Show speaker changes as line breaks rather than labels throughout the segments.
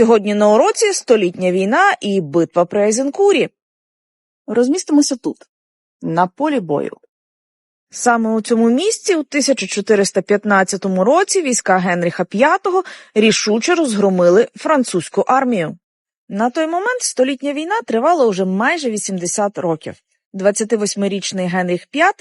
Сьогодні на уроці столітня війна і битва при Айзенкурі.
Розмістимося тут, на полі бою.
Саме у цьому місці у 1415 році війська Генріха V рішуче розгромили французьку армію. На той момент столітня війна тривала уже майже 80 років. 28-річний Генріх V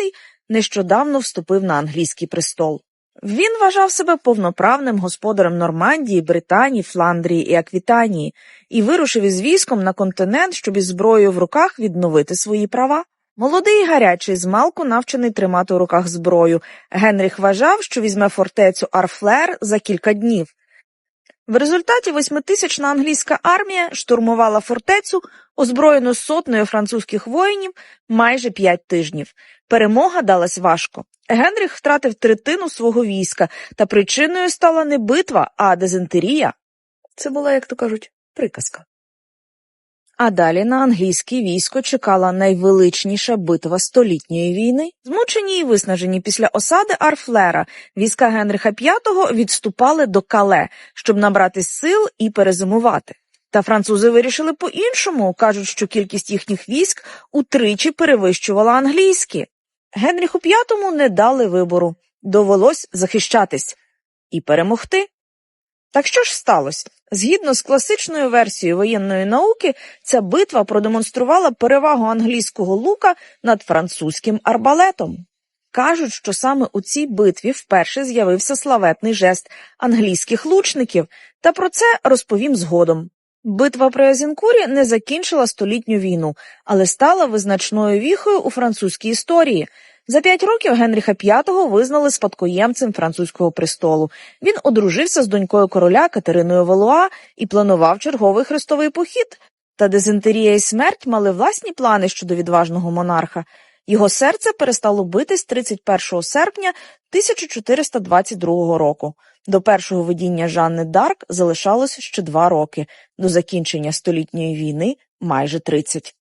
нещодавно вступив на англійський престол. Він вважав себе повноправним господарем Нормандії, Британії, Фландрії і Аквітанії і вирушив із військом на континент, щоб із зброєю в руках відновити свої права. Молодий і гарячий, змалку навчений тримати у руках зброю, Генріх вважав, що візьме фортецю Арфлер за кілька днів. В результаті восьмитисячна англійська армія штурмувала фортецю, озброєну сотнею французьких воїнів, майже п'ять тижнів. Перемога далась важко. Генріх втратив третину свого війська, та причиною стала не битва, а дизентерія.
Це була, як то кажуть, приказка.
А далі на англійське військо чекала найвеличніша битва столітньої війни. Змучені і виснажені після осади Арфлера війська Генриха V відступали до Кале, щоб набрати сил і перезимувати. Та французи вирішили по-іншому, кажуть, що кількість їхніх військ утричі перевищувала англійські. Генріху V не дали вибору, довелось захищатись і перемогти. Так що ж сталося? Згідно з класичною версією воєнної науки, ця битва продемонструвала перевагу англійського лука над французьким арбалетом. Кажуть, що саме у цій битві вперше з'явився славетний жест англійських лучників, та про це розповім згодом. Битва при Азінкурі не закінчила столітню війну, але стала визначною віхою у французькій історії. За п'ять років Генріха V визнали спадкоємцем французького престолу. Він одружився з донькою короля Катериною Валуа і планував черговий хрестовий похід. Та дизентерія і смерть мали власні плани щодо відважного монарха. Його серце перестало битись 31 серпня 1422 року. До першого видіння Жанни Дарк залишалось ще два роки, до закінчення столітньої війни майже 30.